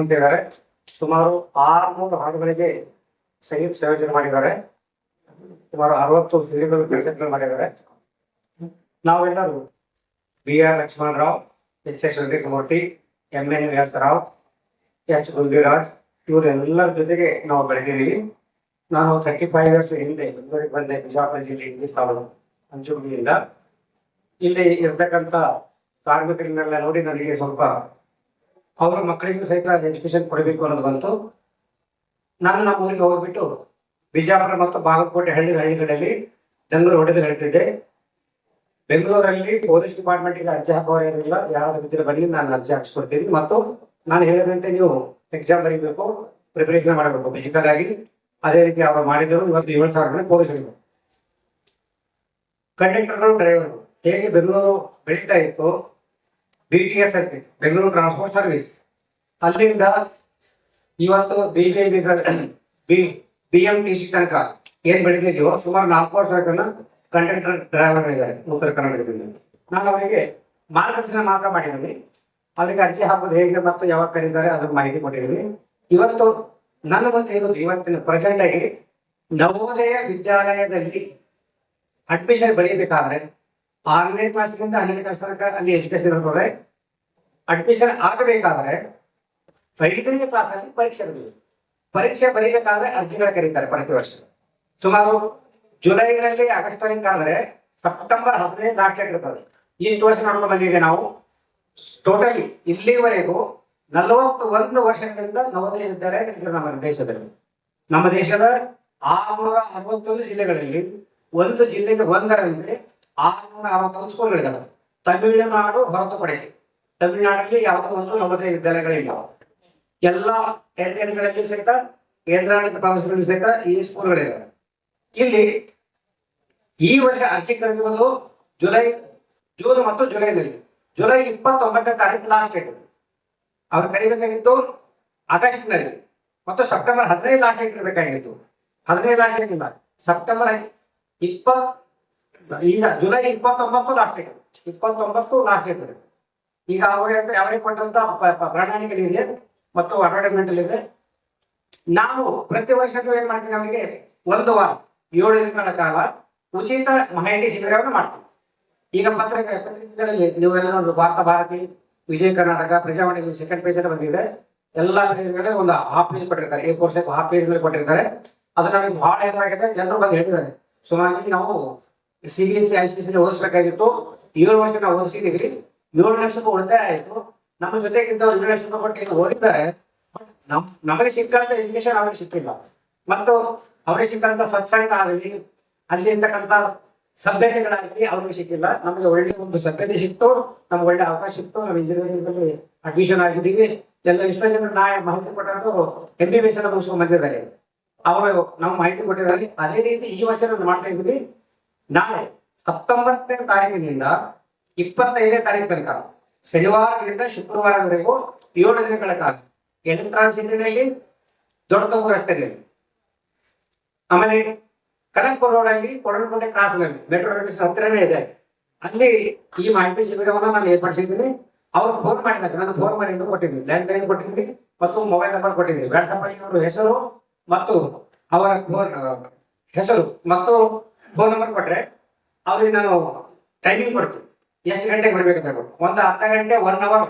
ಅಂತ ಇದ್ದಾರೆ ಸುಮಾರು ಆರ್ನೂರು ಹಾಡುಗಳಿಗೆ ಸಂಗೀತ ಸಂಯೋಜನೆ ಮಾಡಿದ್ದಾರೆ. ಸುಮಾರು ಅರವತ್ತು ಸಿಡಿಗಳು ಕೆಲಸಗಳು ಮಾಡಿದ್ದಾರೆ. ನಾವೆಲ್ಲರೂ B R Lakshman Rao H S Venkateshamurthy M N Vyasarao, H Gundiraj ಇವರೆಲ್ಲರ ಜೊತೆಗೆ ನಾವು ಬೆಳೆದಿದ್ದೀವಿ. ನಾನು ಥರ್ಟಿ ಫೈವ್ ಇಯರ್ಸ್ ಹಿಂದೆ ಬೆಂಗಳೂರಿಗೆ ಬಂದೆ. ಬಿಜಾಪುರ ಜಿಲ್ಲೆ ಹಿಂದಿ ತಾಲೂಕು ಅಂಚುಗುಡಿಯಿಂದ ಇಲ್ಲಿ ಇರ್ತಕ್ಕಂಥ ಕಾರ್ಮಿಕರನ್ನೆಲ್ಲ ನೋಡಿ ನನಗೆ ಸ್ವಲ್ಪ ಅವರ ಮಕ್ಕಳಿಗೂ ಸಹಿತ ಎಜುಕೇಶನ್ ಕೊಡಬೇಕು ಅನ್ನೋದು ಬಂತು. ನಾನು ನಮ್ಮ ಊರಿಗೆ ಹೋಗ್ಬಿಟ್ಟು ಬಿಜಾಪುರ ಮತ್ತು ಬಾಗಲಕೋಟೆ ಹಳ್ಳಿ ಹಳ್ಳಿಗಳಲ್ಲಿ ಡಂಗೂರು ಹೊಡೆದು ಹೇಳ್ತಿದ್ದೆ ಬೆಂಗಳೂರಲ್ಲಿ ಪೊಲೀಸ್ ಡಿಪಾರ್ಟ್ಮೆಂಟ್ಗೆ ಅರ್ಜಿ ಹಾಕೋರು ಏನಿಲ್ಲ ಯಾರಾದ್ರೂ ಇದ್ರೆ ಬನ್ನಿ, ನಾನು ಅರ್ಜಿ ಹಾಕ್ಸ್ಕೊಡ್ತೀನಿ. ಮತ್ತು ನಾನು ಹೇಳಿದಂತೆ ನೀವು ಎಕ್ಸಾಮ್ ಬರೀಬೇಕು ಪ್ರಿಪರೇಷನ್ ಮಾಡಬೇಕು ಫಿಸಿಕಲ್ ಆಗಿ. ಅದೇ ರೀತಿ ಅವರು ಮಾಡಿದರು. ಇವತ್ತು ಏಳು ಸಾವಿರ ಜನ ಪೊಲೀಸರಿದ್ದಾರೆ ಕಂಡಕ್ಟರ್ಗಳು ಡ್ರೈವರ್ಗಳು ಹೇಗೆ ಬೆಂಗಳೂರು ಬೆಳೀತಾ ಇತ್ತು B T S circuit Bengaluru transport service ಅಲ್ಲಿಂದ ಇವತ್ತು B B B M T C ತನಕ ಏನ್ ಬೆಳೀತಿದ್ಯೋ ಸುಮಾರು ನಾಲ್ಕು ವರ್ಷ ಕಂಡಕ್ಟರ್ ಡ್ರೈವರ್ ಇದ್ದಾರೆ, ಉತ್ತರ ಕರ್ನಾಟಕದಿಂದ. ನಾನು ಅವರಿಗೆ ಮಾರ್ಗದರ್ಶನ ಮಾತ್ರ ಮಾಡಿದ್ದೀನಿ. ಅವರಿಗೆ ಅರ್ಜಿ ಹಾಕೋದು ಹೇಗೆ ಮತ್ತು ಯಾವಾಗ ಕರೀತಾರೆ ಅದ್ರ ಮಾಹಿತಿ ಕೊಟ್ಟಿದ್ದೀನಿ. ಇವತ್ತು ನನ್ನ ಮುಂದೆ ಇರೋದು ಇವತ್ತಿನ ಪ್ರೆಸೆಂಟ್ ಆಗಿ ನವೋದಯ ವಿದ್ಯಾಲಯದಲ್ಲಿ ಅಡ್ಮಿಷನ್ ಬರೀಬೇಕಾದ್ರೆ ಆರನೇ ಕ್ಲಾಸ್ಗಿಂತ ಹನ್ನೆರಡನೇ ಕ್ಲಾಸ್ ತನಕ ಅಲ್ಲಿ ಎಜುಕೇಶನ್ ಇರ್ತದೆ. ಅಡ್ಮಿಷನ್ ಆಗಬೇಕಾದ್ರೆ ಐದನೇ ಕ್ಲಾಸ್ ಅಲ್ಲಿ ಪರೀಕ್ಷೆ ಬರೀಬೇಕು. ಪರೀಕ್ಷೆ ಬರೀಬೇಕಾದ್ರೆ ಅರ್ಜಿಗಳು ಕರೀತಾರೆ ಪ್ರತಿ ವರ್ಷ. ಸುಮಾರು ಜುಲೈನಲ್ಲಿ ಆಗಸ್ಟ್ ಆದ್ರೆ ಸೆಪ್ಟೆಂಬರ್ ಹದಿನೈದು ಲಾಸ್ಟ್ ಡೇಟ್ ಇರ್ತದೆ. ಇಷ್ಟು ವರ್ಷ ನೋಡ್ಕೊಂಡು ಬಂದಿದೆ ನಾವು. ಟೋಟಲಿ ಇಲ್ಲಿವರೆಗೂ ನಲವತ್ತು ಒಂದು ವರ್ಷಗಳಿಂದ ನವೋದಯ ವಿದ್ಯಾಲಯ ನಡೆದಿದೆ ನಮ್ಮ ದೇಶದಲ್ಲಿ. ನಮ್ಮ ದೇಶದ ಆರ್ನೂರ ಅರವತ್ತೊಂದು ಜಿಲ್ಲೆಗಳಲ್ಲಿ ಒಂದು ಜಿಲ್ಲೆಗೆ ಒಂದರಲ್ಲಿ ಆರ್ನೂರ ಅರವತ್ತೊಂದು ಸ್ಕೂಲ್ಗಳಿದ್ದಾವೆ ತಮಿಳುನಾಡು ಹೊರತುಪಡಿಸಿ ತಮಿಳುನಾಡಲ್ಲಿ ಯಾವುದೋ ಒಂದು ನವೋದಯ ವಿದ್ಯಾಲಯಗಳಿಲ್ಲ. ಎಲ್ಲ ಟೆರಿಟರಿಗಳಲ್ಲಿ ಸಹಿತ, ಕೇಂದ್ರಾಡಳಿತ ಪ್ರದೇಶಗಳಲ್ಲಿ ಸಹಿತ ಈ ಸ್ಕೂಲ್ಗಳಿವೆ ಇಲ್ಲಿ ಈ ವರ್ಷ ಅರ್ಜಿ ಕರೆದಿರುವುದು ಜುಲೈ, ಜೂನ್ ಮತ್ತು ಜುಲೈನಲ್ಲಿ. ಜುಲೈ ಇಪ್ಪತ್ತೊಂಬತ್ತನೇ ತಾರೀಕು ಲಾಸ್ಟ್ ಡೇಟ್ ಅವ್ರು ಕರಿಬೇಕಾಗಿತ್ತು ಆಗಸ್ಟ್ನಲ್ಲಿ ಮತ್ತು ಸೆಪ್ಟೆಂಬರ್ ಹದಿನೈದು ಲಾಸ್ಟ್ ಡೇಟ್ ಇರಬೇಕಾಗಿತ್ತು. ಹದಿನೈದು ಲಾಸ್ಟ್ ಡೇಟ್ ಇಲ್ಲ. ಸೆಪ್ಟೆಂಬರ್ ಇಪ್ಪತ್ ಈಗ ಜುಲೈ ಇಪ್ಪತ್ತೊಂಬತ್ತು ಲಾಸ್ಟ್ ಡೇಟ್ ಇಪ್ಪತ್ತೊಂಬತ್ತು ಲಾಸ್ಟ್ ಡೇಟ್ ಈಗ ಅವರಿಗೆ ಅವರಿಗೆ ಕೊಟ್ಟಂತ ಪ- ಪ- ಇದೆ ಮತ್ತು ಅಡ್ವರ್ಟೈಸ್ಮೆಂಟ್ ಇದೆ. ನಾವು ಪ್ರತಿ ವರ್ಷ ಏನ್ ಮಾಡ್ತೀವಿ ಅವರಿಗೆ ಒಂದು ವಾರ, ಏಳು ದಿನಗಳ ಕಾಲ ಉಚಿತ ಮಾಹಿತಿ ಶಿಬಿರವನ್ನು ಮಾಡ್ತೀವಿ. ಈಗ ಪತ್ರಿಕೆ ಪತ್ರಿಕೆಗಳಲ್ಲಿ ನೀವೆಲ್ಲ ನೋಡಿ ಭಾರತ ಭಾರತಿ, ವಿಜಯ ಕರ್ನಾಟಕ, ಪ್ರಜಾವಾಣಿ ಸೆಕೆಂಡ್ ಪೇಜ್ ಅಲ್ಲಿ ಬಂದಿದೆ. ಎಲ್ಲಾ ಪೇಜ್ಗಳಲ್ಲಿ ಒಂದು ಹಾಫ್ ಪೇಜ್ ಕೊಟ್ಟಿರ್ತಾರೆ. ಫೋರ್ ಸೈಜ್ ಹಾಫ್ ಪೇಜ್ ಮೇಲೆ ಕೊಟ್ಟಿರ್ತಾರೆ. ಅದನ್ನ ನಮಗೆ ಬಹಳ ಏನಾಗಿದೆ ಜನರು ಬಂದು ಹೇಳಿದ್ದಾರೆ ಸುಮಾರು ನಾವು C B S C I C C ಓದಿಸ್ಬೇಕಾಗಿತ್ತು. ಏಳು ವರ್ಷ ನಾವು ಓದಿಸಿದೀವಿ. ಏಳು ಲಕ್ಷ ರೂಪಾಯಿ ಉಳಿತಾಯ ಆಯಿತು. ನಮ್ಮ ಜೊತೆಗಿಂತ ಏಳು ಲಕ್ಷ ರೂಪಾಯಿ ಕೊಟ್ಟು ಓದಿದ್ದಾರೆ. ಬಟ್ ನಮ್, ನಮಗೆ ಸಿಕ್ಕಂತ ಎಜುಕೇಶನ್ ಅವ್ರಿಗೆ ಸಿಕ್ಕಿಲ್ಲ. ಮತ್ತು ಅವ್ರಿಗೆ ಸಿಕ್ಕಂತ ಸತ್ಸಂಗ ಆಗಲಿ, ಅಲ್ಲಿ ಇರ್ತಕ್ಕಂಥ ಸಭ್ಯತೆಗಳಾಗಲಿ ಅವ್ರಿಗೆ ಸಿಕ್ಕಿಲ್ಲ. ನಮಗೆ ಒಳ್ಳೆ ಒಂದು ಸಭ್ಯತೆ ಸಿಕ್ತು. ನಮ್ಗೆ ಒಳ್ಳೆ ಅವಕಾಶ ಸಿಕ್ತು. ನಾವು ಇಂಜಿನಿಯರಿಂಗ್ ಅಲ್ಲಿ ಅಡ್ಮಿಷನ್ ಆಗಿದ್ದೀವಿ. ಎಲ್ಲ ಎಷ್ಟೋ ಜನ ನಾ ಮಾಹಿತಿ ಕೊಟ್ಟಂತೂ ಎಂ ಬಿ ಬಿ ಎಸ್ ಮುಗಿಸ್ಕೊಂಡು ಬಂದಿದ್ದಾರೆ. ಅವರು ನಾವು ಮಾಹಿತಿ ಕೊಟ್ಟಿದ್ದಾರೆ. ಅದೇ ರೀತಿ ಈ ವರ್ಷ ನಾನು ಮಾಡ್ತಾ ಇದ್ದೀವಿ. ನಾಳೆ ಹತ್ತೊಂಬತ್ತನೇ ತಾರೀಕಿನಿಂದ ಇಪ್ಪತ್ತೈದನೇ ತಾರೀಕು ತನಕ ಶನಿವಾರದಿಂದ ಶುಕ್ರವಾರದವರೆಗೂ ಏಳು ದಿನಗಳ ಕಾಲ ಎಲೆಕ್ಟ್ರಾನ್ ಸಿಟಿನಲ್ಲಿ ದೊಡ್ಡದೂರು ರಸ್ತೆಯಲ್ಲಿ, ಆಮೇಲೆ ಕನಕ್ಪುರ ರೋಡ್ ಅಲ್ಲಿ ಕೊಡಲಕೋಟೆ ಕ್ರಾಸ್ ಮೆಟ್ರೋ ಸ್ಟೇಷನ್ ಹತ್ತಿರನೇ ಇದೆ. ಅಲ್ಲಿ ಈ ಮಾಹಿತಿ ಶಿಬಿರವನ್ನ ನಾನು ಏರ್ಪಡಿಸಿದ್ದೀನಿ. ಅವ್ರು ಫೋನ್ ಮಾಡಿದಾಗ ನಾನು ಫೋನ್ ಮಾಡಿ ಕೊಟ್ಟಿದ್ದೀನಿ. ಲ್ಯಾಂಡ್ ಲೈನ್ ಕೊಟ್ಟಿದ್ದೀನಿ ಮತ್ತು ಮೊಬೈಲ್ ನಂಬರ್ ಕೊಟ್ಟಿದ್ದೀನಿ. ವಾಟ್ಸಪ್ ಅಲ್ಲಿ ಅವರ ಹೆಸರು ಮತ್ತು ಅವರ ಫೋನ್ ಹೆಸರು ಮತ್ತು ಫೋನ್ ನಂಬರ್ ಕೊಟ್ರೆ ಅವ್ರಿಗೆ ನಾನು ಟೈಮಿಂಗ್ ಕೊಡ್ತೀನಿ. ಎಷ್ಟು ಗಂಟೆಗೆ ಬರ್ಬೇಕಂತ ಹೇಳ್ಬಿಟ್ಟು. ಒಂದು ಅರ್ಧ ಗಂಟೆ ಒನ್ ಅವರ್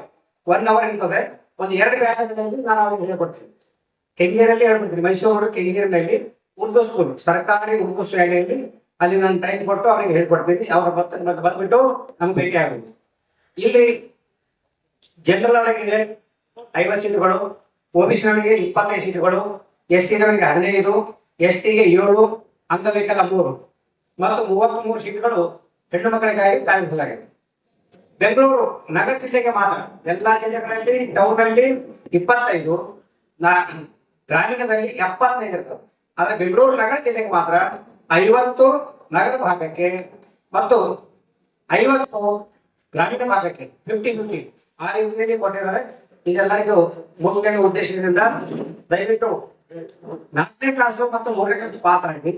ಒನ್ ಅವರ್ ಇರ್ತದೆ ಒಂದು ಎರಡು ಬ್ಯಾಚ್ ನಾನು ಅವ್ರಿಗೆ ಹೇಳ್ಕೊಡ್ತೀನಿ. ಕೆಂಗೇರಲ್ಲಿ ಹೇಳ್ಬಿಡ್ತೀನಿ. ಮೈಸೂರು, ಕೆಂಗೇರಿನಲ್ಲಿ ಉರ್ದು ಸ್ಕೂಲ್ ಸರ್ಕಾರಿ ಉರ್ದು ಶಾಲೆಯಲ್ಲಿ ಅಲ್ಲಿ ನಾನು ಟೈಮ್ ಕೊಟ್ಟು ಅವ್ರಿಗೆ ಹೇಳ್ಕೊಡ್ತೀನಿ. ಅವ್ರ ಬತ್ತ ಮತ್ತೆ ಬಂದ್ಬಿಟ್ಟು ನಮ್ಗೆ ಭೇಟಿ ಆಗುತ್ತೆ. ಇಲ್ಲಿ ಜನರಲ್ ಅವರಿಗೆ ಐವತ್ತು ಸೀಟುಗಳು ಒಬಿಸಿ ನಮಗೆ ಇಪ್ಪತ್ತೈದು ಸೀಟುಗಳು ಎಸ್ ಸಿ ನಮಗೆ ಹದಿನೈದು ಎಸ್ ಟಿಗೆ ಏಳು, ಅಂಗವಿಕಲ ಮೂರು. ಮತ್ತು ಮೂವತ್ತ್ ಮೂರು ಸೀಟ್ಗಳು ಹೆಣ್ಣು ಮಕ್ಕಳಿಗಾಗಿ ಕಾಯಿಸಲಾಗಿದೆ ಬೆಂಗಳೂರು ನಗರ ಜಿಲ್ಲೆಗೆ ಮಾತ್ರ, ಎಲ್ಲಾ ಜಿಲ್ಲೆಗಳಲ್ಲಿ ಟೌನ್ ಅಲ್ಲಿ ಇಪ್ಪತ್ತೈದು, ನಾ, ಗ್ರಾಮೀಣದಲ್ಲಿ ಎಪ್ಪತ್ತೈದು ಇರ್ತದೆ ಆದ್ರೆ ಬೆಂಗಳೂರು ನಗರ ಜಿಲ್ಲೆಗೆ ಮಾತ್ರ ಐವತ್ತು ನಗರ ಭಾಗಕ್ಕೆ ಮತ್ತು ಐವತ್ತು ಗ್ರಾಮೀಣ ಭಾಗಕ್ಕೆ ಫಿಫ್ಟಿ ಫಿಫ್ಟಿ ಆ ರೀತಿಯಲ್ಲಿ ಕೊಟ್ಟಿದ್ದಾರೆ. ಇದೆಲ್ಲರಿಗೂ ಮುಂದಿನ ಉದ್ದೇಶದಿಂದ ದಯವಿಟ್ಟು ನಾಲ್ಕನೇ ಕ್ಲಾಸು ಮತ್ತು ಮೂರನೇ ಕ್ಲಾಸ್ ಪಾಸ್ ಆಗಿ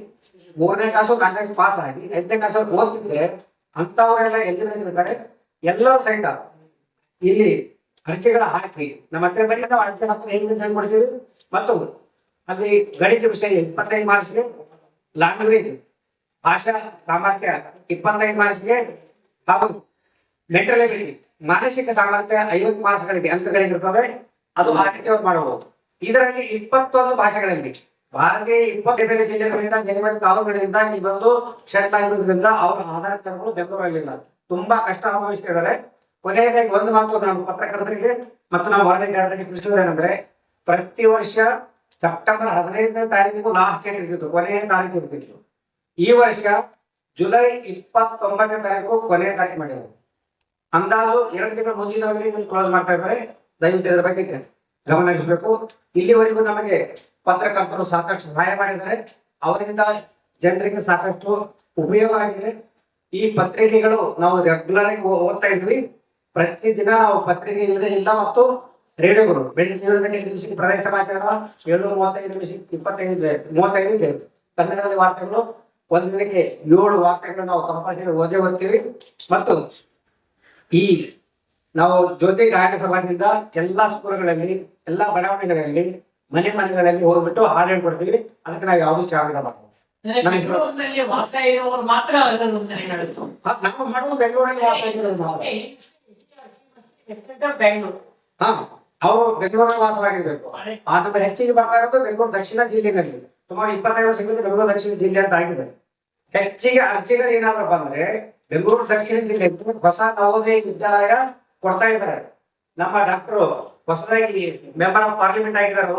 ಮೂರನೇ ಕ್ಲಾಸು ನಾಲ್ಕನೇ ಪಾಸ್ ಆಗಿ, ಐದನೇ ಕ್ಲಾಸ್ ಓದ್ತಿದ್ರೆ ಅಂತವರೆಲ್ಲ ಎಲ್ಲಿ ಇರ್ತಾರೆ ಎಲ್ಲರೂ ಸೈಡ್ ಇಲ್ಲಿ ಅರ್ಜಿಗಳ ಹಾಕಿ. ನಮ್ಮ ಹತ್ರ ಬಂದ ನಾವು ಅರ್ಚೆ ಹಾಕಿ ಹೇಗೆ ಹೇಳ್ಕೊಡ್ತೀವಿ? ಮತ್ತು ಅಲ್ಲಿ ಗಣಿತ ವಿಷಯ ಇಪ್ಪತ್ತೈದು ಮಾರ್ಕ್ಸ್ಗೆ ಲ್ಯಾಂಗ್ವೇಜ್ ಭಾಷಾ, ಸಾಮರ್ಥ್ಯ ಇಪ್ಪತ್ತೈದು ಮಾರ್ಕ್ಸ್ಗೆ, ಹಾಗೂ ಮೆಂಟಲ್ ಎಬಿಲಿಟಿ ಮಾನಸಿಕ ಸಾಮರ್ಥ್ಯ ಐವತ್ತು ಮಾರ್ಕ್ಸ್ಗಳಿಗೆ ಅಂಕಗಳಿಗೆ ಇರ್ತದೆ ಅದು ಹಾಕಿ ಮಾಡಬಹುದು ಇದರಲ್ಲಿ ಇಪ್ಪತ್ತೊಂದು ಭಾಷೆಗಳಲ್ಲಿ ಭಾರತೀಯ ಇಪ್ಪತ್ತೇ ಬೇರೆ ಜಿಲ್ಲೆಗಳಿಂದ ಬೇರೆ ಬೇರೆ ತಾಲೂಕುಗಳಿಂದ ಇಲ್ಲಿ ಬಂದು ಸೆಟ್ ಆಗಿರೋದ್ರಿಂದ ಅವರ ಆಧಾರ ಕಾರ್ಡ್ಗಳು ಬೆಂಗಳೂರಲ್ಲಿಲ್ಲ. ತುಂಬಾ ಕಷ್ಟ ಅನುಭವಿಸ್ತಿದ್ದಾರೆ. ಕೊನೆಯದಾಗಿ ಒಂದು ಮಾತು ನಾನು ಪತ್ರಕರ್ತರಿಗೆ ಮತ್ತು ನಮ್ಮ ವರದಿಗಾರರಿಗೆ ತಿಳಿಸುವುದೇನೆಂದ್ರೆ, ಪ್ರತಿ ವರ್ಷ ಸೆಪ್ಟೆಂಬರ್ ಹದಿನೈದನೇ ತಾರೀಕು ಲಾಸ್ಟ್ ಡೇಟ್ ಇರ್ತಿತ್ತು. ಕೊನೆಯ ತಾರೀಕು ಇರ್ತಿತ್ತು. ಈ ವರ್ಷ ಜುಲೈ ಇಪ್ಪತ್ತೊಂಬತ್ತನೇ ತಾರೀಕು ಕೊನೆಯ ತಾರೀಕು ಮಾಡಿದ್ದಾರೆ. ಅಂದಾಜು ಎರಡು ತಿಂಗಳ ಮುಂಚಿತವಾಗಿ ಇದನ್ನು ಕ್ಲೋಸ್ ಮಾಡ್ತಾ ಇದ್ದಾರೆ. ದಯವಿಟ್ಟು ಇದರ ಬಗ್ಗೆ ಗಮನ ಹರಿಸಬೇಕು. ಇಲ್ಲಿವರೆಗೂ ನಮಗೆ ಪತ್ರಕರ್ತರು ಸಾಕಷ್ಟು ಸಹಾಯ ಮಾಡಿದ್ದಾರೆ. ಅವರಿಂದ ಜನರಿಗೆ ಸಾಕಷ್ಟು ಉಪಯೋಗ ಆಗಿದೆ. ಈ ಪತ್ರಿಕೆಗಳು ನಾವು ರೆಗ್ಯುಲರ್ ಆಗಿ ಓದ್ತಾ ಇದ್ವಿ. ಪ್ರತಿದಿನ ನಾವು ಪತ್ರಿಕೆ ಇಲ್ಲದೆ ಇಲ್ಲ ಮತ್ತು ರೇಡಿಯೋಗಳು. ಬೆಳಿಗ್ಗೆ ಏಳು ಗಂಟೆ ಐದು ನಿಮಿಷಕ್ಕೆ ಪ್ರದೇಶ ಸಮಾಚಾರ, ಏಳು ಮೂವತ್ತೈದು ನಿಮಿಷಕ್ಕೆ ಇಪ್ಪತ್ತೈದು, ಮೂವತ್ತೈದು ಕನ್ನಡದಲ್ಲಿ ವಾರ್ತೆಗಳು ಒಂದಿನಕ್ಕೆ ದಿನಕ್ಕೆ ಏಳು ವಾರ್ತೆಗಳು ನಾವು ಕಂಪಲ್ಸರಿ ಓದೇ ಓದ್ತೀವಿ. ಮತ್ತು ಈ ನಾವು ಜ್ಯೋತಿ ಗಾಯನ ಸಭಾದಿಂದ ಎಲ್ಲಾ ಸ್ಕೂಲ್ಗಳಲ್ಲಿ ಎಲ್ಲಾ ಬಡಾವಣೆಗಳಲ್ಲಿ ಮನೆ ಮನೆಗಳಲ್ಲಿ ಹೋಗ್ಬಿಟ್ಟು ಹಾಡು ಹೇಳ್ಕೊಡ್ತೀವಿ. ಅದಕ್ಕೆ ನಾವು ಯಾವ್ದು ಚಾರ್ಜ್ ಮಾಡಬಹುದು ನಾವು ಮಾಡೋದು ಬೆಂಗಳೂರಲ್ಲಿ ವಾಸ ಹಾ ಅವರು ಬೆಂಗಳೂರಲ್ಲಿ ವಾಸವಾಗಿರ್ಬೇಕು. ಆ ನಮ್ಮ ಹೆಚ್ಚಿಗೆ ಬರ್ತಾ ಇರೋದು ಬೆಂಗಳೂರು ದಕ್ಷಿಣ ಜಿಲ್ಲೆನಲ್ಲಿ. ಸುಮಾರು ಇಪ್ಪತ್ತೈದು ವರ್ಷಗಳಿಂದ ಬೆಂಗಳೂರು ದಕ್ಷಿಣ ಜಿಲ್ಲೆ ಅಂತ ಆಗಿದೆ. ಹೆಚ್ಚಿಗೆ ಅರ್ಜಿಗಳು ಏನಾದ್ರಪ್ಪ ಅಂದ್ರೆ ಬೆಂಗಳೂರು ದಕ್ಷಿಣ ಜಿಲ್ಲೆ ಹೊಸ ನವೋದಯ ವಿದ್ಯಾಲಯ ಕೊಡ್ತಾ ಇದ್ದಾರೆ. ನಮ್ಮ ಡಾಕ್ಟರ್ ಹೊಸದಾಗಿ ಮೆಂಬರ್ ಆಫ್ ಪಾರ್ಲಿಮೆಂಟ್ ಆಗಿದ್ದಾರೆ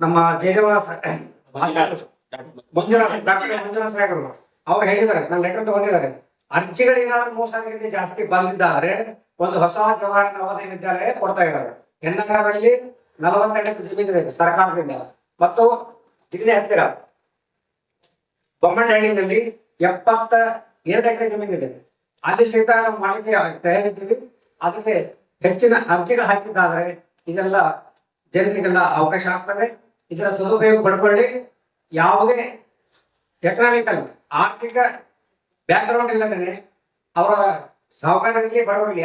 ನಮ್ಮ ಜಯದೇವ ಮಂಜುನಾಥ್, ಡಾಕ್ಟರ್ ಮಂಜುನಾಥ್ ಸಾಹೇಬರು ಅವ್ರು. ಹೇಳಿದ್ದಾರೆ ನಾನು ಲೆಟರ್ ತಗೊಂಡಿದ್ದಾರೆ. ಅರ್ಜಿಗಳು ಏನಾದ್ರು ಮೋಸ ಸಾವಿರಕ್ಕಿಂತ ಜಾಸ್ತಿ ಬಂದಿದ್ದಾದ್ರೆ ಒಂದು ಹೊಸ ಜವಾಹರ ನವೋದಯ ವಿದ್ಯಾಲಯ ಕೊಡ್ತಾ ಇದ್ದಾರೆ. ಎನ್ನಗಾರಲ್ಲಿ ನಲವತ್ತೆಂಟು ಎಕರೆ ಜಮೀನಿದೆ ಸರ್ಕಾರದಿಂದ. ಮತ್ತು ಜಿಲ್ಲೆ ಹತ್ತಿರ ಬೊಮ್ಮನಹಳ್ಳಿನಲ್ಲಿ ಎಪ್ಪತ್ತ ಎರಡು ಎಕರೆ ಜಮೀನಿದೆ ಅಲ್ಲಿ ಸಹಿತ ನಾವು ಮಾಡಿಕೆ ತಯಾರಿದ್ದೀವಿ. ಅದಕ್ಕೆ ಹೆಚ್ಚಿನ ಅರ್ಜಿಗಳು ಹಾಕಿದ್ದಾದ್ರೆ ಇದೆಲ್ಲ ಜನರಿಗೆಲ್ಲ ಅವಕಾಶ ಆಗ್ತದೆ. ಇದರ ಸದುಪಯೋಗ ಪಡ್ಕೊಳ್ಳಿ. ಯಾವುದೇ ಎಕನಾಮಿಕಲ್, ಆರ್ಥಿಕ ಬ್ಯಾಕ್ಗ್ರೌಂಡ್ ಇಲ್ಲದೇ ಅವರ ಸಹಕಾರದಲ್ಲಿ ಬಡವರಿಗೆ